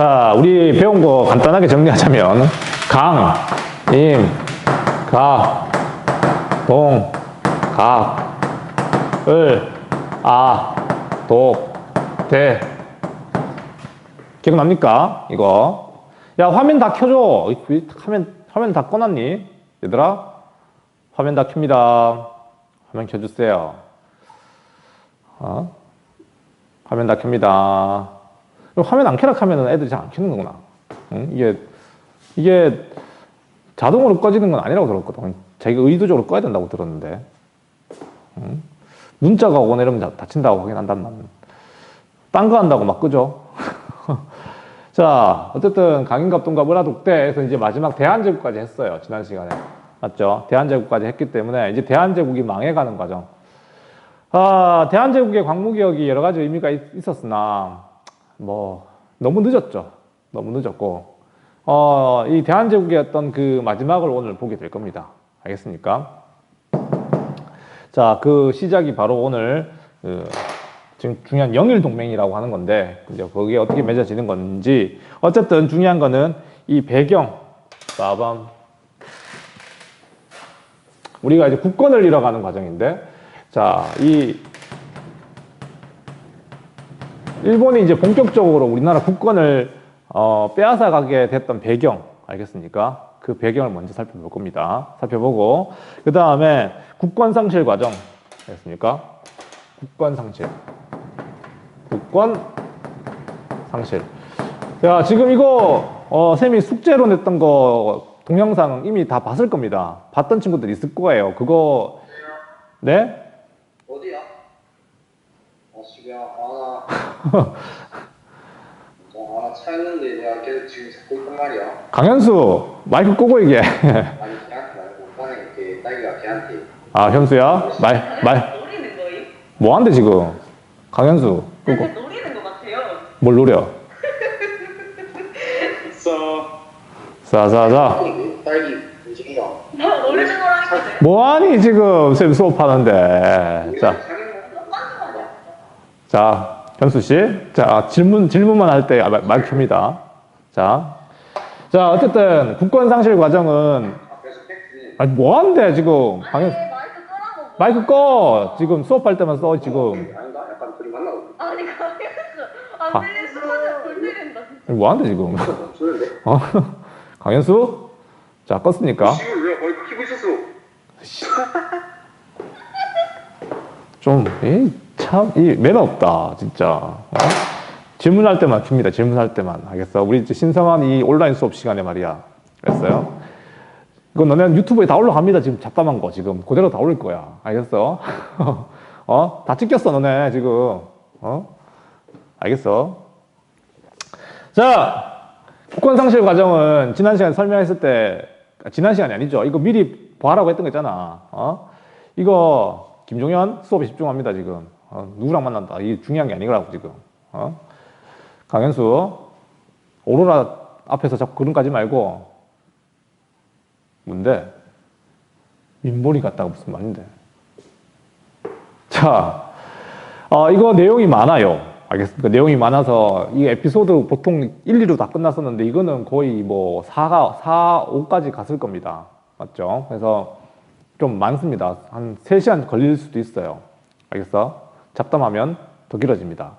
자, 우리 배운 거 간단하게 정리하자면 강, 임, 가, 동, 각, 을, 아, 독, 대. 기억납니까? 이거. 야, 화면 다 켜줘. 이- 화면, 화면 다 꺼놨니? 얘들아? 화면 다 켭니다. 화면 켜주세요. 어? 화면 다 켭니다. 화면 안 켜라 하면 애들이 잘 안 켜는 거구나. 응? 이게, 이게 자동으로 꺼지는 건 아니라고 들었거든. 자기가 의도적으로 꺼야 된다고 들었는데. 응? 문자가 내려면 다- 다친다고 하긴 한다만. 딴거 한다고 막 끄죠. 자, 어쨌든 강인갑동과 을화독대에서 이제 마지막 대한제국까지 했어요. 지난 시간에. 맞죠? 대한제국까지 했기 때문에 이제 대한제국이 망해가는 과정. 아, 대한제국의 광무기억이 여러 가지 의미가 있- 있었으나, 뭐, 너무 늦었죠. 너무 늦었고, 어, 이 대한제국의 어떤 그 마지막을 오늘 보게 될 겁니다. 알겠습니까? 자, 그 시작이 바로 오늘, 그 지금 중요한 영일 동맹이라고 하는 건데, 이제 거기에 어떻게 맺어지는 건지, 어쨌든 중요한 거는 이 배경, 빠밤. 우리가 이제 국권을 잃어가는 과정인데, 자, 이 일본이 이제 본격적으로 우리나라 국권을 어, 빼앗아 가게 됐던 배경 알겠습니까? 그 배경을 먼저 살펴볼 겁니다. 살펴보고 그 다음에 국권 상실 과정 알겠습니까? 국권 상실, 국권 상실. 야 지금 이거 어, 쌤이 숙제로 냈던 거 동영상 이미 다 봤을 겁니다. 봤던 친구들 있을 거예요. 그거 네? 어디야? 아 지금 하나 어, 하나 차였는데 내가 계속 지금 잡고 있단 말이야. 강현수 마이크 끄고 얘기해. 아니 걔한테 말고 오빠는 이렇게 딸기가 걔한테. 아 현수야? 말 말 노리는 거임? 뭐 한대 지금? 강현수 끄고 근데 노리는 것 같아요. 뭘 노려? 있어 자자자 그 딸기 움직이가 나 노리는 거라니까. 뭐하니 지금? 쌤 수업하는데. 자? 자 현수 씨 자 질문 질문만 할때말 켭니다. 자, 자 어쨌든 국권 상실 과정은 아니 뭐 한대 지금? 강현 아니 마이크 끄라고. 마이크 꺼. 지금 수업할 때만 써 지금. 아닌가? 약간 둘이 만나고 아니 강현수 아. 안 들린다. 아니, 뭐 한대 지금? 좋은데? 어? 강현수? 자 껐으니까. 지금 왜 거기 키고 있었어? 좀, 이, 참, 이, 매너 없다, 진짜. 어? 질문할 때만 킵니다, 질문할 때만. 알겠어? 우리 신성한 이 온라인 수업 시간에 말이야. 알겠어요? 이거 너네 유튜브에 다 올라갑니다, 지금 잡담한 거, 지금. 그대로 다 올릴 거야. 알겠어? 어? 다 찍혔어, 너네, 지금. 어? 알겠어? 자, 국권 상실 과정은 지난 시간에 설명했을 때, 아, 지난 시간이 아니죠. 이거 미리 봐라고 했던 거 있잖아. 어? 이거, 김종현 수업에 집중합니다, 지금. 어, 누구랑 만난다. 이게 중요한 게 아니라고, 지금. 어? 강현수, 오로라 앞에서 자꾸 그런 까지 말고, 뭔데? 민보리 같다가 무슨 말인데? 자, 어, 이거 내용이 많아요. 알겠습니까? 내용이 많아서 이 에피소드 보통 1, 2로 다 끝났었는데 이거는 거의 뭐 4가, 4, 5까지 갔을 겁니다. 맞죠? 그래서 좀 많습니다. 한 3시간 걸릴 수도 있어요. 알겠어? 잡담하면 더 길어집니다.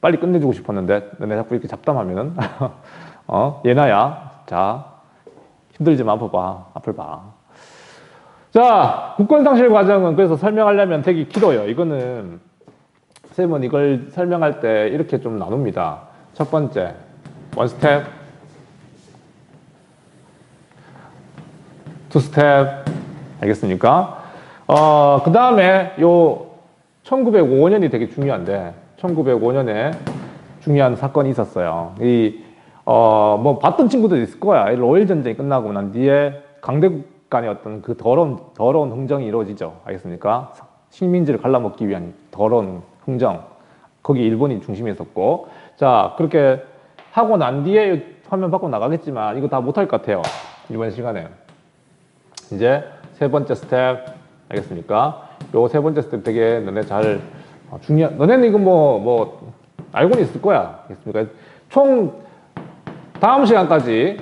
빨리 끝내주고 싶었는데 너네 자꾸 이렇게 잡담하면은 어? 예나야. 자, 힘들지만 앞을 봐. 앞을 봐. 자, 국권 상실 과정은 그래서 설명하려면 되게 길어요. 이거는 쌤은 이걸 설명할 때 이렇게 좀 나눕니다. 첫 번째, 원 스텝, 투 스텝, 알겠습니까? 어, 그 다음에 요 1905년이 되게 중요한데, 1905년에 중요한 사건이 있었어요. 이, 어, 뭐, 봤던 친구들 있을 거야. 이 로일 전쟁이 끝나고 난 뒤에 강대국 간의 어떤 그 더러운, 더러운 흥정이 이루어지죠. 알겠습니까? 식민지를 갈라먹기 위한 더러운 흥정. 거기 일본이 중심에 있었고. 자, 그렇게 하고 난 뒤에 화면 바꿔 나가겠지만, 이거 다 못할 것 같아요. 이번 시간에. 이제 세 번째 스텝, 알겠습니까? 요세 번째 스텝 되게 너네 잘, 어, 중요한, 너네는 이거 뭐, 뭐, 알고는 있을 거야. 알겠습니까? 총 다음 시간까지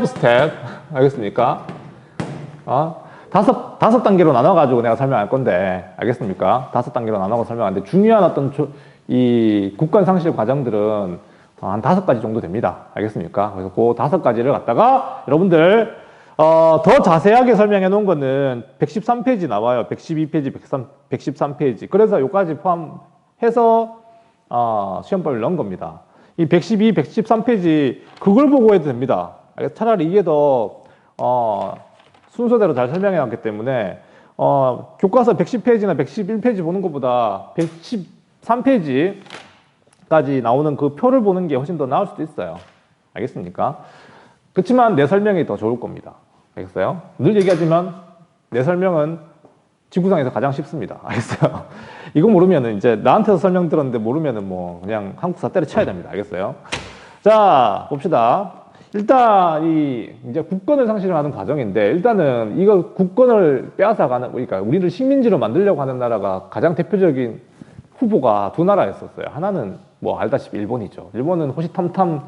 5 스텝 알겠습니까? 어? 다섯 다섯 단계로 나눠 가지고 내가 설명할 건데 알겠습니까? 다섯 단계로 나눠서 설명하는데 중요한 어떤 조- 이 국권 상실 과정들은 어, 한 다섯 가지 정도 됩니다. 알겠습니까? 그래서 그 다섯 가지를 갖다가 여러분들 어, 더 자세하게 설명해 놓은 거는 113페이지 나와요. 112페이지, 113, 113페이지. 그래서 요까지 포함해서 어, 시험법을 넣은 겁니다. 이 112, 113페이지 그걸 보고 해도 됩니다. 차라리 이게 더 어, 순서대로 잘 설명해 놨기 때문에 어, 교과서 110페이지나 111페이지 보는 것보다 113페이지까지 나오는 그 표를 보는 게 훨씬 더 나을 수도 있어요. 알겠습니까? 그렇지만 내 설명이 더 좋을 겁니다. 알겠어요? 늘 얘기하지만 내 설명은 지구상에서 가장 쉽습니다. 알겠어요? 이거 모르면은 이제 나한테서 설명 들었는데 모르면은 뭐 그냥 한국사 때려쳐야 됩니다. 알겠어요? 자, 봅시다. 일단 이 이제 국권을 상실하는 과정인데 일단은 이거 국권을 빼앗아가는 그러니까 우리를 식민지로 만들려고 하는 나라가 가장 대표적인 후보가 두 나라였었어요. 하나는 뭐 알다시피 일본이죠. 일본은 호시탐탐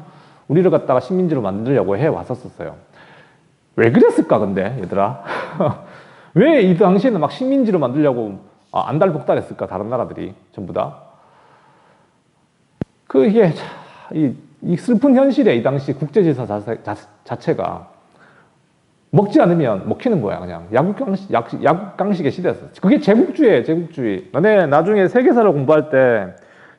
우리를 갖다가 식민지로 만들려고 해 왔었었어요. 왜 그랬을까 근데 얘들아? 왜 이 당시에는 막 식민지로 만들려고 아, 안달복달했을까 다른 나라들이 전부 다? 그 이게 차- 이, 이 슬픈 현실에 이 당시 국제지사 자세, 자, 자체가 먹지 않으면 먹히는 거야 그냥 야국강식 약, 야국강식의 시대였어. 그게 제국주의예요 제국주의. 너네 나중에 세계사를 공부할 때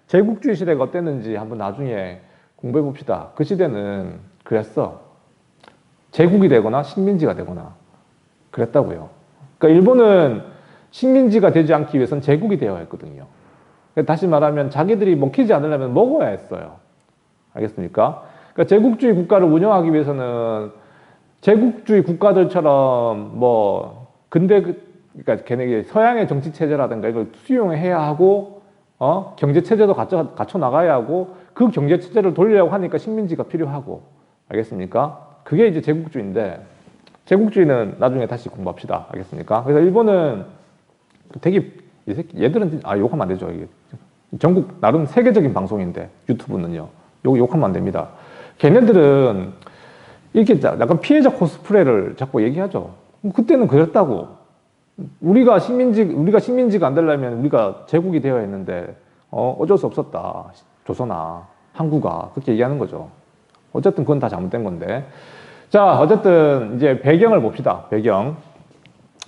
제국주의 시대가 어땠는지 한번 나중에 공부해 봅시다. 그 시대는 그랬어. 제국이 되거나 식민지가 되거나 그랬다고요. 그러니까 일본은 식민지가 되지 않기 위해서는 제국이 되어야 했거든요. 다시 말하면 자기들이 먹히지 않으려면 먹어야 했어요. 알겠습니까? 그러니까 제국주의 국가를 운영하기 위해서는 제국주의 국가들처럼 뭐 근대 그- 그러니까 걔네 서양의 정치 체제라든가 이걸 수용해야 하고 어 경제 체제도 갖춰 갖춰 나가야 하고 그 경제 체제를 돌리려고 하니까 식민지가 필요하고 알겠습니까? 그게 이제 제국주의인데 제국주의는 나중에 다시 공부합시다. 알겠습니까? 그래서 일본은 되게 이 새끼 얘들은 아 욕하면 안 되죠. 이게 전국 나름 세계적인 방송인데 유튜브는요. 욕 욕하면 안 됩니다. 걔네들은 이렇게 자- 약간 피해자 코스프레를 자꾸 얘기하죠. 그때는 그랬다고. 우리가 식민지 우리가 식민지가 안 되려면 우리가 제국이 되어야 했는데 어, 어쩔 수 없었다. 조선아, 항구가 그렇게 얘기하는 거죠. 어쨌든 그건 다 잘못된 건데. 자, 어쨌든 이제 배경을 봅시다. 배경.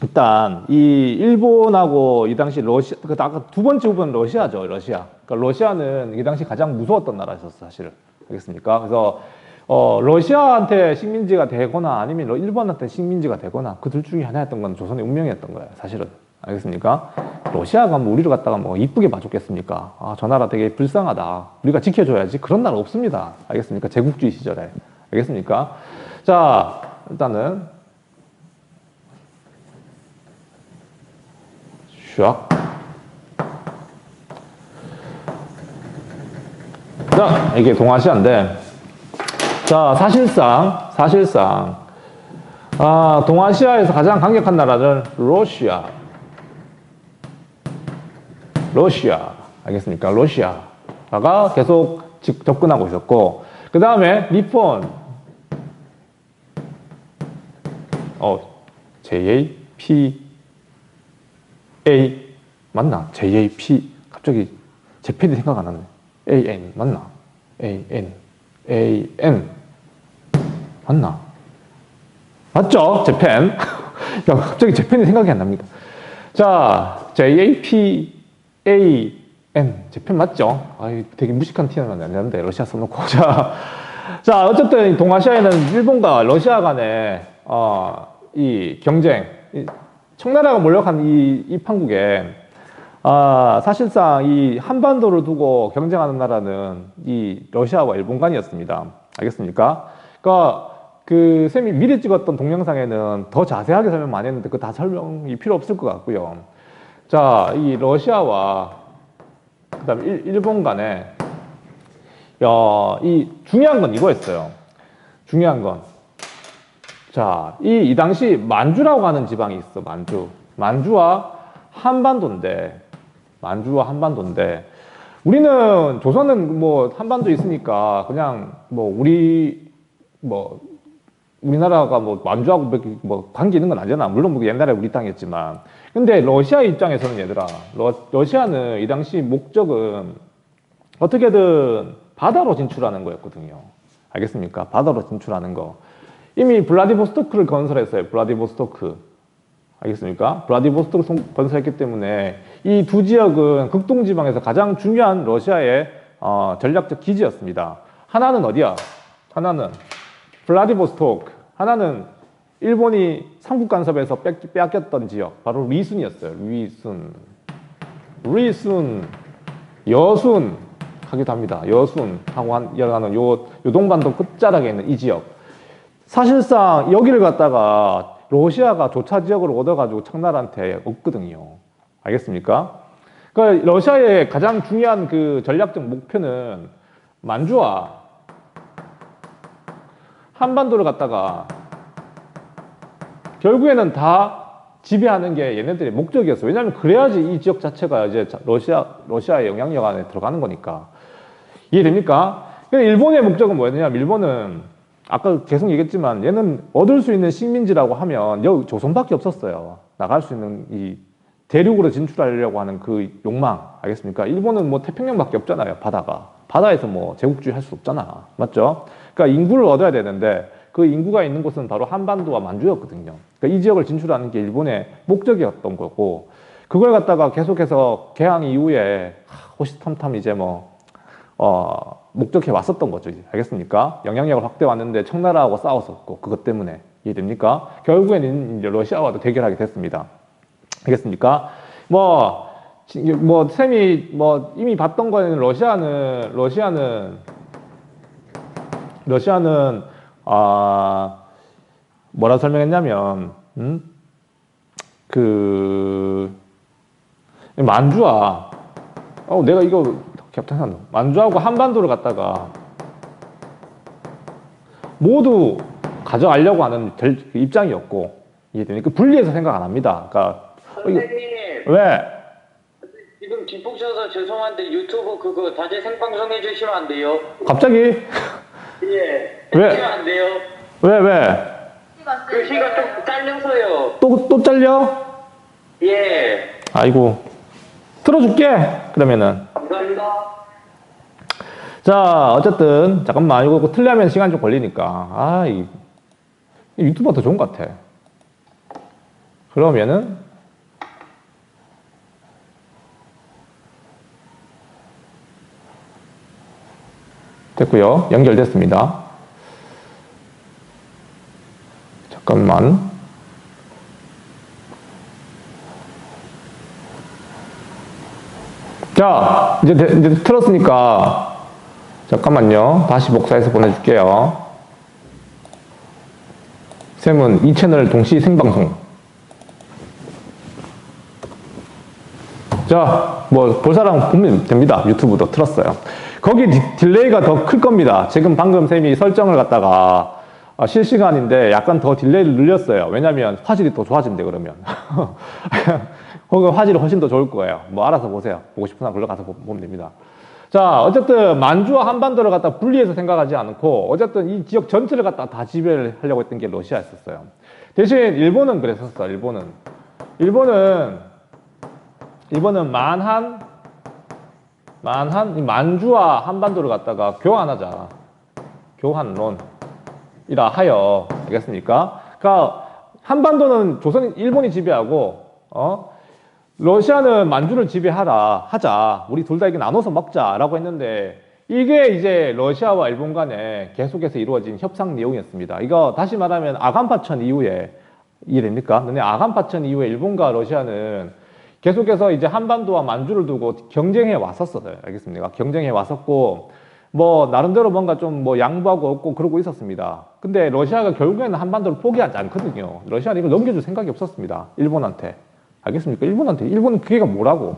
일단 이 일본하고 이 당시 러시아 그 아까 두 번째 후보는 러시아죠 러시아 그러니까 러시아는 이 당시 가장 무서웠던 나라였었어 사실 알겠습니까 그래서 어 러시아한테 식민지가 되거나 아니면 러- 일본한테 식민지가 되거나 그 둘 중에 하나였던 건 조선의 운명이었던 거예요 사실은 알겠습니까 러시아가 뭐 우리를 갖다가 뭐 이쁘게 봐줬겠습니까? 아 저 나라 되게 불쌍하다. 우리가 지켜줘야지. 그런 나라 없습니다. 알겠습니까? 제국주의 시절에. 알겠습니까? 자 일단은 샥. 자, 이게 동아시아인데, 자, 사실상, 사실상, 아, 동아시아에서 가장 강력한 나라는 러시아. 러시아. 알겠습니까? 러시아가 계속 집- 접근하고 있었고, 그 다음에 니폰. 어, JAP A 맞나? JAP 갑자기 재팬이 생각 안 나네. AN 맞나? AN AN 맞나? 맞죠? 재팬. 야 갑자기 재팬이 생각이 안 납니다. 자 JAP AN 재팬 맞죠? 아 되게 무식한 티는 나는데 러시아 써놓고 자. 자, 어쨌든 이 동아시아에는 일본과 러시아 간의 어, 이 경쟁, 이 청나라가 몰려간 이, 이 판국에 아, 사실상 이 한반도를 두고 경쟁하는 나라는 이 러시아와 일본 간이었습니다. 알겠습니까? 그러니까 그 쌤이 미리 찍었던 동영상에는 더 자세하게 설명 많이 했는데 그 다 설명이 필요 없을 것 같고요. 자, 이 러시아와 그다음 일, 일본 간에 야, 이 중요한 건 이거였어요. 중요한 건. 자, 이, 이 당시 만주라고 하는 지방이 있어, 만주. 만주와 한반도인데, 만주와 한반도인데, 우리는 조선은 뭐 한반도 있으니까 그냥 뭐 우리 뭐 우리나라가 뭐 만주하고 뭐 관계 있는 건 아니잖아. 물론 뭐 옛날에 우리 땅이었지만. 근데 러시아 입장에서는 얘들아, 러, 러시아는 이 당시 목적은 어떻게든 바다로 진출하는 거였거든요. 알겠습니까? 바다로 진출하는 거. 이미 블라디보스토크를 건설했어요. 블라디보스토크. 알겠습니까? 블라디보스토크를 송- 건설했기 때문에 이 두 지역은 극동지방에서 가장 중요한 러시아의 어, 전략적 기지였습니다. 하나는 어디야? 하나는 블라디보스토크. 하나는 일본이 삼국 간섭에서 뺏, 빼앗겼던 지역. 바로 리순이었어요. 리순. 리순. 여순. 하기도 합니다. 여순 하고 한, 하는 요, 요 동반도 끝자락에 있는 이 지역. 사실상 여기를 갖다가 러시아가 조차 지역을 얻어가지고 청나라한테 얻거든요. 알겠습니까? 그 러시아의 가장 중요한 그 전략적 목표는 만주와 한반도를 갖다가 결국에는 다 지배하는 게 얘네들의 목적이었어요. 왜냐하면 그래야지 이 지역 자체가 이제 자- 러시아 러시아의 영향력 안에 들어가는 거니까 이해됩니까? 일본의 목적은 뭐였냐면 일본은 아까 계속 얘기했지만 얘는 얻을 수 있는 식민지라고 하면 여기 조선밖에 없었어요. 나갈 수 있는 이 대륙으로 진출하려고 하는 그 욕망 알겠습니까? 일본은 뭐 태평양밖에 없잖아요. 바다가 바다에서 뭐 제국주의 할 수 없잖아. 맞죠? 그러니까 인구를 얻어야 되는데 그 인구가 있는 곳은 바로 한반도와 만주였거든요. 그러니까 이 지역을 진출하는 게 일본의 목적이었던 거고 그걸 갖다가 계속해서 개항 이후에 하, 호시탐탐 이제 뭐 어, 목적해 왔었던 거죠. 알겠습니까? 영향력을 확대해 왔는데 청나라하고 싸웠었고 그것 때문에 이해됩니까? 결국에는 이제 러시아와도 대결하게 됐습니다. 알겠습니까? 뭐, 지- 뭐, 쌤이 뭐 이미 봤던 거에는 러시아는, 러시아는, 러시아는, 아, 뭐라 설명했냐면, 음? 그, 만주와, 어, 내가 이거 캡틴한 만주하고 한반도를 갖다가 모두 가져가려고 하는 절- 그 입장이었고, 이해되니까 분리해서 생각 안 합니다. 그러니까, 어, 선생님 왜? 지금 뒷북셔서 죄송한데 유튜브 그거 다시 생방송 해주시면 안 돼요? 갑자기? 예 왜? 안 돼요? 왜, 왜? 그 시가 좀 잘려서요 또, 또 잘려? 예 아이고. 틀어줄게. 그러면은. 감사합니다 자, 어쨌든, 잠깐만. 이거 그 틀려면 시간 좀 걸리니까. 아, 이, 이 유튜버가 더 좋은 것 같아. 그러면은, 됐고요 연결됐습니다. 잠깐만. 자, 이제, 되- 이제 틀었으니까, 잠깐만요. 다시 복사해서 보내줄게요. 쌤은 이 채널 동시 생방송. 자, 뭐, 볼 사람 보면 됩니다. 유튜브도 틀었어요. 거기 디, 딜레이가 더 클 겁니다. 지금 방금 쌤이 설정을 갖다가 아, 실시간인데 약간 더 딜레이를 늘렸어요. 왜냐면 화질이 더 좋아진대, 그러면. 거기 화질이 훨씬 더 좋을 거예요. 뭐 알아서 보세요. 보고 싶은 사람 글로 가서 보- 보면 됩니다. 자, 어쨌든 만주와 한반도를 갖다 분리해서 생각하지 않고 어쨌든 이 지역 전체를 갖다 다 지배를 하려고 했던 게 러시아였었어요. 대신 일본은 그랬었어. 일본은 일본은 일본은 만한 만한 이 만주와 한반도를 갖다가 교환하자. 교환론. 이라 하여 알겠습니까? 그러니까 한반도는 조선 일본이 지배하고 어 러시아는 만주를 지배하라 하자 우리 둘 다 이게 나눠서 먹자라고 했는데 이게 이제 러시아와 일본 간에 계속해서 이루어진 협상 내용이었습니다. 이거 다시 말하면 아간파천 이후에 이해됩니까? 근데 아간파천 이후에 일본과 러시아는 계속해서 이제 한반도와 만주를 두고 경쟁해 왔었어요. 알겠습니까? 경쟁해 왔었고 뭐 나름대로 뭔가 좀 뭐 양보하고 없고 그러고 있었습니다. 근데 러시아가 결국에는 한반도를 포기하지 않거든요. 러시아는 이걸 넘겨줄 생각이 없었습니다. 일본한테. 알겠습니까? 일본한테. 일본은 그게가 뭐라고?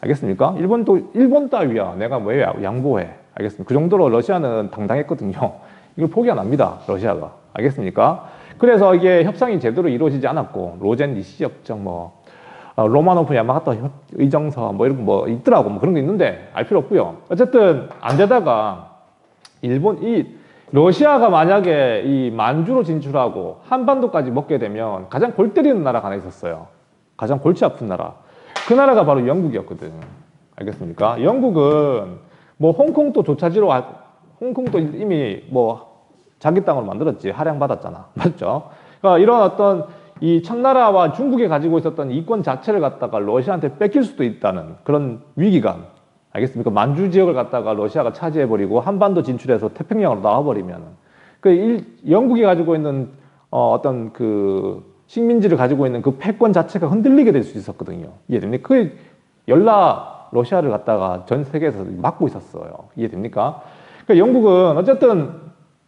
알겠습니까? 일본도 일본 따위야. 내가 왜 양보해? 알겠습니까? 그 정도로 러시아는 당당했거든요. 이걸 포기 안 합니다. 러시아가. 알겠습니까? 그래서 이게 협상이 제대로 이루어지지 않았고 로젠 니시 협정 뭐 어, 로마노프 야마가토 협- 의정서 뭐 이런 거 뭐 있더라고 뭐 그런 거 있는데 알 필요 없고요. 어쨌든 안 되다가 일본 이 러시아가 만약에 이 만주로 진출하고 한반도까지 먹게 되면 가장 골 때리는 나라가 하나 있었어요. 가장 골치 아픈 나라. 그 나라가 바로 영국이었거든. 알겠습니까? 영국은 뭐 홍콩도 조차지로 와- 홍콩도 이미 뭐 자기 땅으로 만들었지 할양 받았잖아. 맞죠? 그러니까 이런 어떤 이 청나라와 중국이 가지고 있었던 이권 자체를 갖다가 러시아한테 뺏길 수도 있다는 그런 위기감. 알겠습니까? 만주 지역을 갖다가 러시아가 차지해버리고 한반도 진출해서 태평양으로 나와버리면 그 일- 영국이 가지고 있는 어, 어떤 그 식민지를 가지고 있는 그 패권 자체가 흔들리게 될 수 있었거든요. 이해됩니까? 그 열라 러시아를 갖다가 전 세계에서 막고 있었어요. 이해됩니까? 그러니까 영국은 어쨌든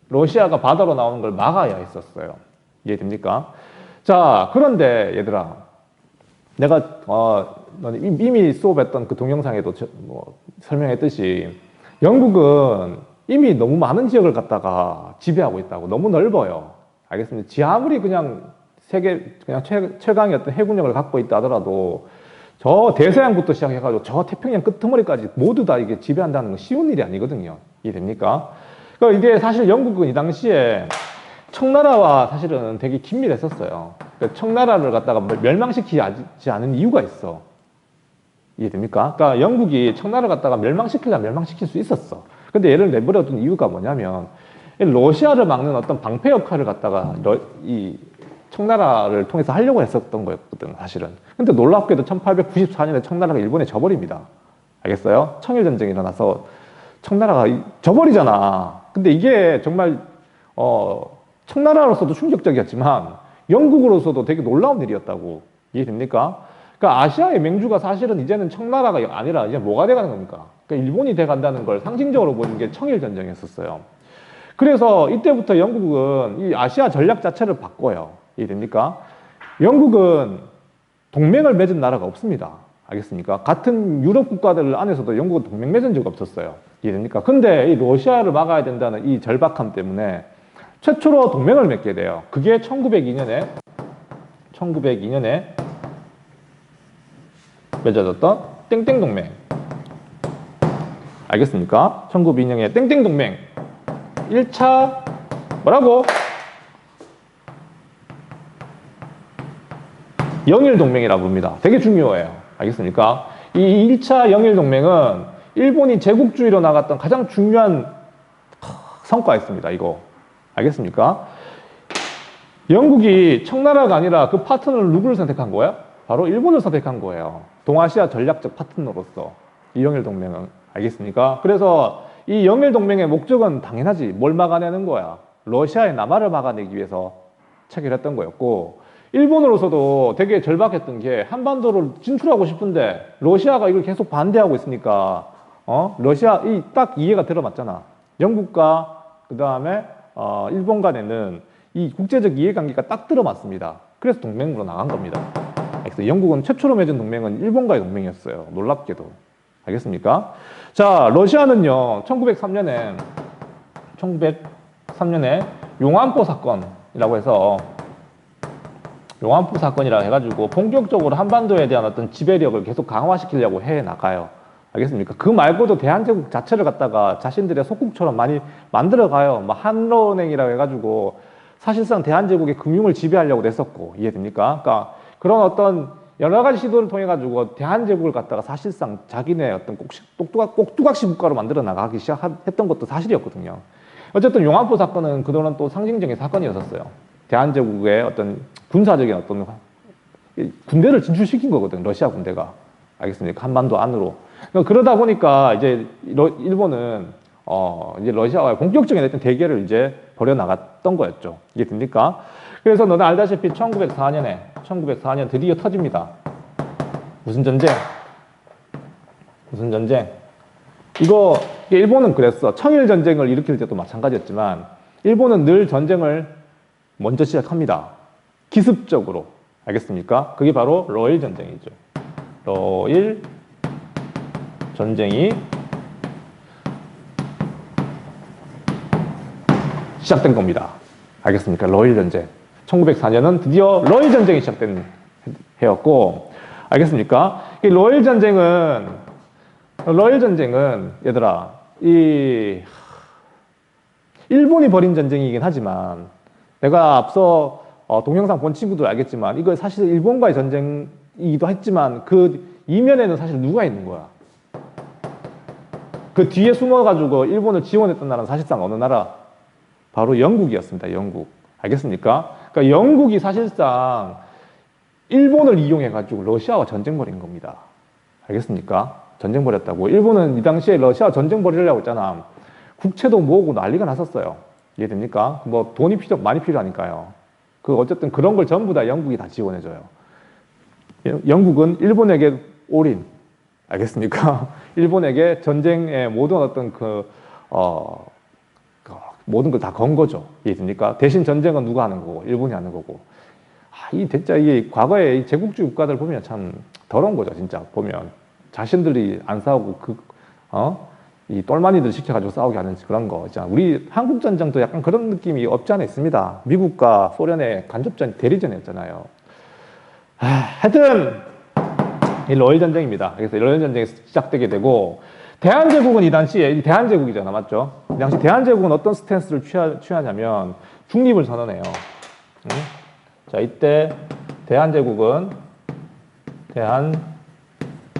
러시아가 바다로 나오는 걸 막아야 했었어요. 이해됩니까? 자, 그런데 얘들아, 내가 어, 이미 수업했던 그 동영상에도 저- 뭐 설명했듯이 영국은 이미 너무 많은 지역을 갖다가 지배하고 있다고 너무 넓어요. 알겠습니다. 지 아무리 그냥 세계 그냥 최, 최강의 어떤 해군력을 갖고 있다 하더라도 저 대서양부터 시작해가지고 저 태평양 끝머리까지 모두 다 이게 지배한다는 건 쉬운 일이 아니거든요. 이해됩니까? 그러니까 이게 사실 영국은 이 당시에 청나라와 사실은 되게 긴밀했었어요. 그러니까 청나라를 갖다가 멸망시키지 않은 이유가 있어. 이해됩니까? 그러니까 영국이 청나라를 갖다가 멸망시키려 멸망시킬 수 있었어. 근데 얘를 내버려둔 이유가 뭐냐면 이 러시아를 막는 어떤 방패 역할을 갖다가 러- 이 청나라를 통해서 하려고 했었던 거였거든, 사실은. 근데 놀랍게도 1894년에 청나라가 일본에 져버립니다. 알겠어요? 청일 전쟁이 일어나서 청나라가 이- 져버리잖아. 근데 이게 정말, 어, 청나라로서도 충격적이었지만 영국으로서도 되게 놀라운 일이었다고. 이해됩니까? 그러니까 아시아의 맹주가 사실은 이제는 청나라가 아니라 이제 뭐가 돼가는 겁니까? 그러니까 일본이 돼간다는 걸 상징적으로 보는 게 청일전쟁이었었어요. 그래서 이때부터 영국은 이 아시아 전략 자체를 바꿔요. 이해됩니까? 영국은 동맹을 맺은 나라가 없습니다. 알겠습니까? 같은 유럽 국가들 안에서도 영국은 동맹 맺은 적이 없었어요. 이해됩니까? 근데 이 러시아를 막아야 된다는 이 절박함 때문에 최초로 동맹을 맺게 돼요. 그게 1902년에 1902년에 맺어졌던 땡땡 동맹. 알겠습니까? 1902년에 땡땡 동맹. 1차 뭐라고? 영일 동맹이라 부릅니다. 되게 중요해요. 알겠습니까? 이 1차 영일 동맹은 일본이 제국주의로 나갔던 가장 중요한 성과였습니다. 이거. 알겠습니까? 영국이 청나라가 아니라 그 파트너를 누구를 선택한 거야? 바로 일본을 선택한 거예요. 동아시아 전략적 파트너로서 이 영일 동맹은 알겠습니까? 그래서 이 영일 동맹의 목적은 당연하지 뭘 막아내는 거야. 러시아의 남하를 막아내기 위해서 체결했던 거였고 일본으로서도 되게 절박했던 게 한반도를 진출하고 싶은데 러시아가 이걸 계속 반대하고 있으니까 어 러시아 이 딱 이해가 들어맞잖아. 영국과 그 다음에 어, 일본 간에는 이 국제적 이해관계가 딱 들어맞습니다. 그래서 동맹으로 나간 겁니다. 그래서 영국은 최초로 맺은 동맹은 일본과의 동맹이었어요. 놀랍게도. 알겠습니까? 자, 러시아는요, 1903년에, 1903년에 용안포 사건이라고 해서 용안포 사건이라 해가지고 본격적으로 한반도에 대한 어떤 지배력을 계속 강화시키려고 해 나가요. 알겠습니까? 그 말고도 대한제국 자체를 갖다가 자신들의 속국처럼 많이 만들어가요. 뭐 한러은행이라고 해가지고 사실상 대한제국의 금융을 지배하려고 했었고 이해됩니까? 그러니까 그런 어떤 여러 가지 시도를 통해 가지고 대한제국을 갖다가 사실상 자기네 어떤 꼭시- 똑뚜각, 꼭두각시 국가로 만들어 나가기 시작했던 것도 사실이었거든요. 어쨌든 용안포 사건은 그동안 또 상징적인 사건이었었어요. 대한제국의 어떤 군사적인 어떤 이 군대를 진출시킨 거거든 러시아 군대가 알겠습니까 한반도 안으로 그러니까 그러다 보니까 이제 러- 일본은 어 이제 러시아와의 본격적인 어떤 대결을 이제 벌여 나갔던 거였죠 이게 됩니까 그래서 너는 알다시피 1904년에 1904년 드디어 터집니다 무슨 전쟁 무슨 전쟁 이거 일본은 그랬어 청일 전쟁을 일으킬 때도 마찬가지였지만 일본은 늘 전쟁을 먼저 시작합니다. 기습적으로. 알겠습니까? 그게 바로 러일 전쟁이죠. 러일 전쟁이 시작된 겁니다. 알겠습니까? 러일 전쟁. 1904년은 드디어 러일 전쟁이 시작된 해였고, 알겠습니까? 이 러일 전쟁은 러일 전쟁은 얘들아 이 일본이 벌인 전쟁이긴 하지만 내가 앞서 어, 동영상 본 친구들 알겠지만 이거 사실 일본과의 전쟁이기도 했지만 그 이면에는 사실 누가 있는 거야? 그 뒤에 숨어가지고 일본을 지원했던 나라는 사실상 어느 나라? 바로 영국이었습니다. 영국. 알겠습니까? 그러니까 영국이 사실상 일본을 이용해가지고 러시아와 전쟁 벌인 겁니다. 알겠습니까? 전쟁 벌였다고. 일본은 이 당시에 러시아 전쟁 벌이려고 했잖아. 국채도 모으고 난리가 났었어요. 이해됩니까? 뭐 돈이 필요, 많이 필요하니까요. 그 어쨌든 그런 걸 전부 다 영국이 다 지원해줘요. 여- 영국은 일본에게 올인. 알겠습니까? 일본에게 전쟁의 모든 어떤 그, 어, 그 모든 걸 다 건 거죠. 이해됩니까? 대신 전쟁은 누가 하는 거고, 일본이 하는 거고. 아, 이 진짜 이게 과거에 이 제국주의 국가들 보면 참 더러운 거죠, 진짜. 보면. 자신들이 안 싸우고 그, 어? 이 똘마니들 시켜가지고 싸우게 하는 그런 거. 우리 한국 전쟁도 약간 그런 느낌이 없지 않아 있습니다. 미국과 소련의 간접전 대리전이었잖아요. 아, 하여튼 이 러일 전쟁입니다. 그래서 러일 전쟁이 시작되게 되고 대한제국은 이 당시에 이 대한제국이잖아, 맞죠? 이 당시 대한제국은 어떤 스탠스를 취하, 취하 냐면 중립을 선언해요. 응? 자, 이때 대한제국은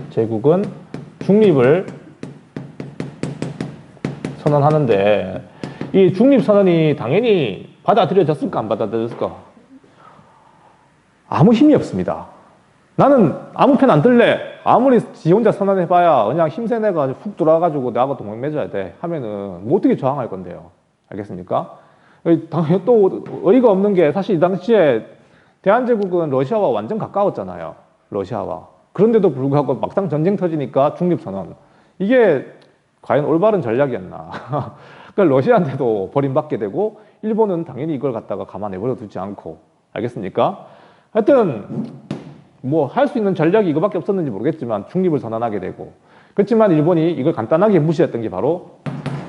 대한제국은 중립을 선언하는데 이 중립 선언이 당연히 받아들여졌을까 안 받아들여졌을까? 아무 힘이 없습니다. 나는 아무 편 안 들래. 아무리 지 혼자 선언해봐야 그냥 힘세내가 훅 들어와가지고 나하고 동맹 맺어야 돼 하면은 뭐 어떻게 저항할 건데요? 알겠습니까? 당연히 또 어이가 없는 게 사실 이 당시에 대한제국은 러시아와 완전 가까웠잖아요. 러시아와. 그런데도 불구하고 막상 전쟁 터지니까 중립선언. 이게 과연 올바른 전략이었나. 그러니까 러시아한테도 버림받게 되고 일본은 당연히 이걸 갖다가 가만 내버려 두지 않고. 알겠습니까? 하여튼 뭐 할 수 있는 전략이 이거밖에 없었는지 모르겠지만 중립을 선언하게 되고 그렇지만 일본이 이걸 간단하게 무시했던 게 바로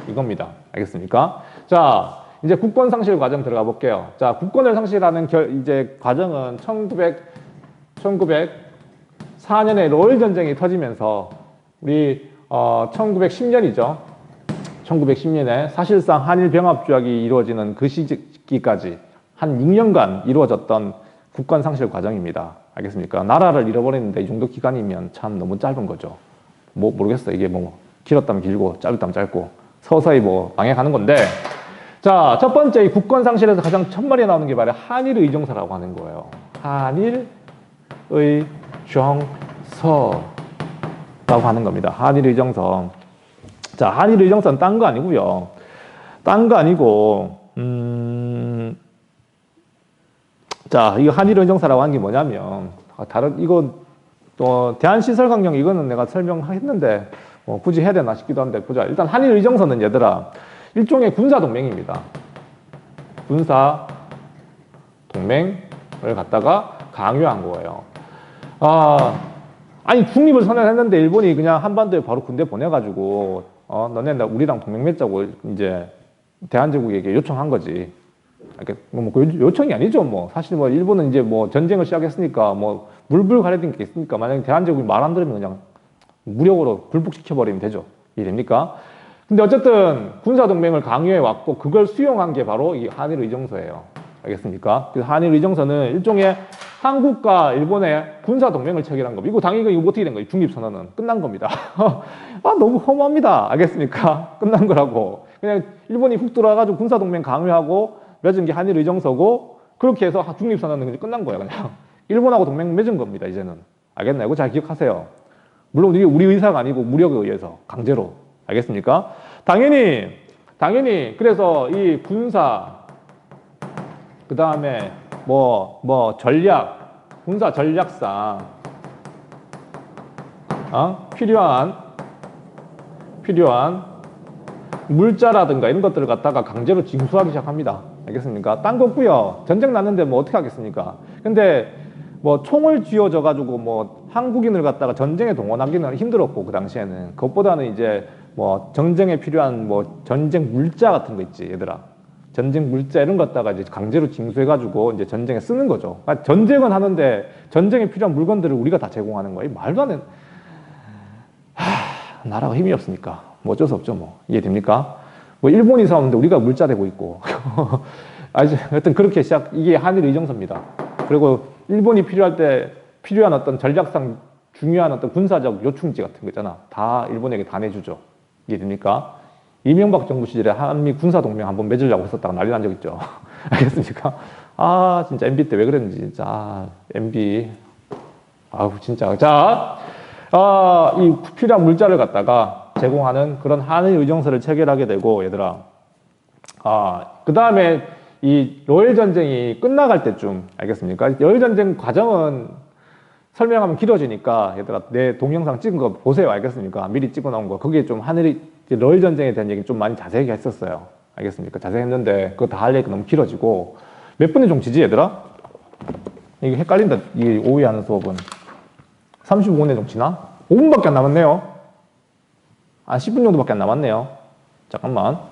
이겁니다. 알겠습니까? 자, 이제 국권 상실 과정 들어가 볼게요. 자, 국권을 상실하는 결, 이제 과정은 1900, 1904년에 러일 전쟁이 터지면서 우리 어, 1910년이죠. 1910년에 사실상 한일 병합 조약이 이루어지는 그 시기까지 한 6년간 이루어졌던 국권 상실 과정입니다. 알겠습니까? 나라를 잃어버리는데 이 정도 기간이면 참 너무 짧은 거죠. 뭐 모르겠어요. 이게 뭐 길었다면 길고 짧았다면 짧고 서서히 뭐 망해가는 건데 자, 첫 번째 이 국권 상실에서 가장 첫말에 나오는 게 바로 한일 의정서라고 하는 거예요. 한일 의정서라고 하는 겁니다. 한일 의정서. 자, 한일 의정서는 딴 거 아니고요. 딴 거 아니고 음 자, 이거 한일 의정서라고 하는 게 뭐냐면 아, 다른 이거 또 대한시설강령 이거는 내가 설명했는데 뭐 굳이 해야 되나 싶기도 한데 보자. 일단 한일 의정서는 얘들아 일종의 군사 동맹입니다. 군사 동맹을 갖다가 강요한 거예요. 아, 아니 중립을 선언했는데 일본이 그냥 한반도에 바로 군대 보내가지고 어 너네 나 우리랑 동맹 맺자고 이제 대한제국에게 요청한 거지. 뭐그 요청이 아니죠. 뭐 사실 뭐 일본은 이제 뭐 전쟁을 시작했으니까 뭐 물불 가려진 게 있으니까 만약에 대한제국이 말 안 들으면 그냥 무력으로 굴복시켜 버리면 되죠. 이해 됩니까? 근데 어쨌든 군사 동맹을 강요해 왔고 그걸 수용한 게 바로 이 한일 의정서예요. 알겠습니까? 그래서 한일 의정서는 일종의 한국과 일본의 군사 동맹을 체결한 겁니다. 이거 당연히 이거 어떻게 된 거예요? 중립 선언은 끝난 겁니다. 아 너무 허무합니다. 알겠습니까? 끝난 거라고. 그냥 일본이 훅 들어와가지고 군사 동맹 강요하고 맺은 게 한일 의정서고 그렇게 해서 중립 선언은 그냥 끝난 거예요. 그냥 일본하고 동맹 맺은 겁니다. 이제는 알겠나요? 이거 잘 기억하세요. 물론 이게 우리 의사가 아니고 무력에 의해서 강제로 알겠습니까? 당연히 당연히 그래서 이 군사 그 다음에 뭐 뭐 전략 군사 전략상 어? 필요한 필요한 물자라든가 이런 것들을 갖다가 강제로 징수하기 시작합니다. 알겠습니까? 딴거 없고요. 전쟁 났는데 뭐 어떻게 하겠습니까? 근데 뭐 총을 쥐어져 가지고 뭐 한국인을 갖다가 전쟁에 동원하기는 힘들었고 그 당시에는 그것보다는 이제 뭐 전쟁에 필요한 뭐 전쟁 물자 같은 거 있지 얘들아 전쟁 물자 이런 거 갖다가 이제 강제로 징수해 가지고 이제 전쟁에 쓰는 거죠. 그러니까 전쟁은 하는데 전쟁에 필요한 물건들을 우리가 다 제공하는 거예요. 말도 안 되는. 하, 나라가 힘이 없으니까 뭐 어쩔 수 없죠. 뭐 이해됩니까? 뭐 일본이 싸우는데 우리가 물자 대고 있고. 아주 하여튼 그렇게 시작 이게 한일 의정서입니다. 그리고 일본이 필요할 때 필요한 어떤 전략상 중요한 어떤 군사적 요충지 같은 거 있잖아. 다 일본에게 다 내주죠. 이해됩니까? 이명박 정부 시절에 한미 군사 동맹 한번 맺으려고 했었다가 난리 난 적 있죠. 알겠습니까? 아 진짜 MB 때 왜 그랬는지 진짜 아, MB 아우 진짜 자, 아, 이 필요한 물자를 갖다가 제공하는 그런 한일 의정서를 체결하게 되고 얘들아, 아, 그 다음에 이 러일 전쟁이 끝나갈 때쯤 알겠습니까? 러일 전쟁 과정은 설명하면 길어지니까 얘들아 내 동영상 찍은 거 보세요 알겠습니까? 미리 찍어 놓은 거 거기에 좀 하늘이 러일 전쟁에 대한 얘기 좀 많이 자세하게 했었어요 알겠습니까? 자세히 했는데 그거 다 할 얘기 너무 길어지고 몇 분의 종치지 얘들아? 이게 헷갈린다 이 오해하는 수업은 35분의 종치나? 5분밖에 안 남았네요 한 10분 정도밖에 안 남았네요. 잠깐만